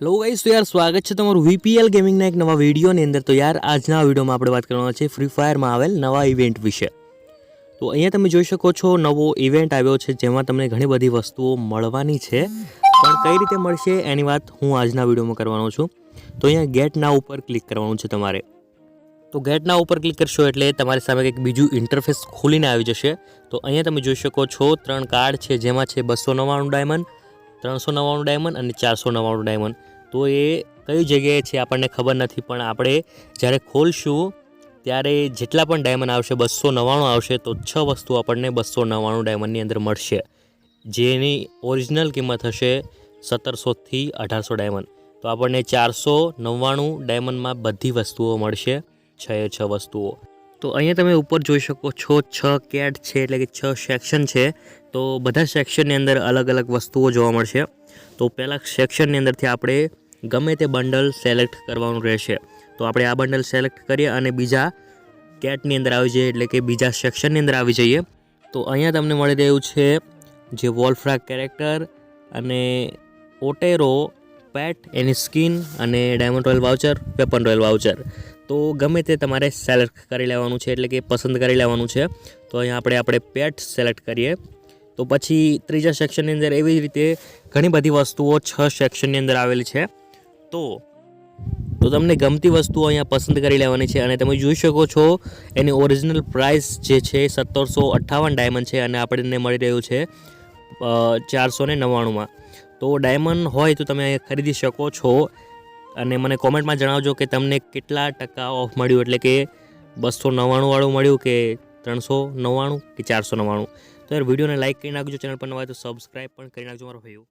Hello guys તો યાર સ્વાગત છે તમારું વીપીએલ ગેમિંગના એક નવા વિડીયોની અંદર. તો યાર, આજના વિડીયોમાં આપણે વાત કરવાના છે ફ્રી ફાયરમાં આવેલ નવા ઇવેન્ટ વિશે. તો અહીંયા તમે જોઈ શકો છો, નવો ઇવેન્ટ આવ્યો છે જેમાં તમને ઘણી બધી વસ્તુઓ મળવાની છે. પણ કઈ રીતે મળશે એની વાત હું આજના વિડીયોમાં કરવાનો છું. તો અહીંયા ગેટના ઉપર ક્લિક કરવાનું છે તમારે. તો ગેટના ઉપર ક્લિક કરશો એટલે તમારી સામે કંઈક બીજું ઇન્ટરફેસ ખોલીને આવી જશે. તો અહીંયા તમે જોઈ શકો છો, ત્રણ કાર્ડ છે, જેમાં છે બસો નવ્વાણું ડાયમંડ ત્રણસો નવ્વાણું ડાયમંડ અને ચારસો નવ્વાણું ડાયમંડ. તો એ કઈ જગ્યાએ છે આપણને ખબર નથી, પણ આપણે જ્યારે ખોલશું, ત્યારે જેટલા પણ ડાયમંડ આવશે બસો નવ્વાણું આવશે, તો છ વસ્તુ આપણને બસો નવ્વાણું ડાયમંડની અંદર મળશે. જેની ઓરિજિનલ કિંમત હશે સત્તરસોથી અઢારસો ડાયમંડ. તો આપણને ચારસો નવ્વાણું ડાયમંડમાં બધી વસ્તુઓ મળશે, છ છ વસ્તુઓ. તો અહીંયા તમે ઉપર જોઈ શકો છો છ કેટ છે, એટલે કે છ સેક્શન છે. તો બધા સેક્શનની અંદર અલગ અલગ વસ્તુઓ જોવા મળશે. તો પહેલાં સેક્શનની અંદરથી આપણે ગમે તે બંડલ સિલેક્ટ કરવાનું રહેશે. તો આપણે આ બંડલ સિલેક્ટ કરીએ અને બીજા કેટની અંદર આવી જઈએ, એટલે કે બીજા સેક્શનની અંદર આવી જઈએ. તો અહીંયા તમને મળી રહ્યું છે જે વોલ્ફ્રા કેરેક્ટર અને ઓટેરો પેટ એની સ્કિન અને diamond royal voucher weapon royal voucher તો ગમે તે તમારે સિલેક્ટ કરી લેવાનું છે, એટલે કે પસંદ કરી લેવાનું છે, તો અહીંયા આપણે આપણે પેટ સિલેક્ટ કરીએ. તો પછી ત્રીજા સેક્શનની અંદર એવી રીતે ઘણી બધી વસ્તુઓ છ સેક્શનની અંદર આવેલી છે. તો તો તમને ગમતી વસ્તુઓ અહીંયા પસંદ કરી લેવાની છે, અને તમે જોઈ શકો છો એની ઓરિજિનલ પ્રાઇસ જે છે સત્તરસો અઠ્ઠાવન ડાયમંડ છે, અને આપણને મળી રહ્યું છે ચારસો ને નવ્વાણુંમાં. તો ડાયમંડ હોય તો તમે અહીંયા ખરીદી શકો છો. અને મને કોમેન્ટમાં જણાવજો કે તમને કેટલા ટકા ઓફ મળ્યું? એટલે કે બસો નવ્વાણુંવાળું મળ્યું કે ત્રણસો નવ્વાણું કે ચારસો નવ્વાણું? તો યાર, વિડીયોને લાઇક કરી નાખજો, ચેનલ પર નવા તો સબસ્ક્રાઈબ પણ કરી નાખજો, મારો ભાઈઓ.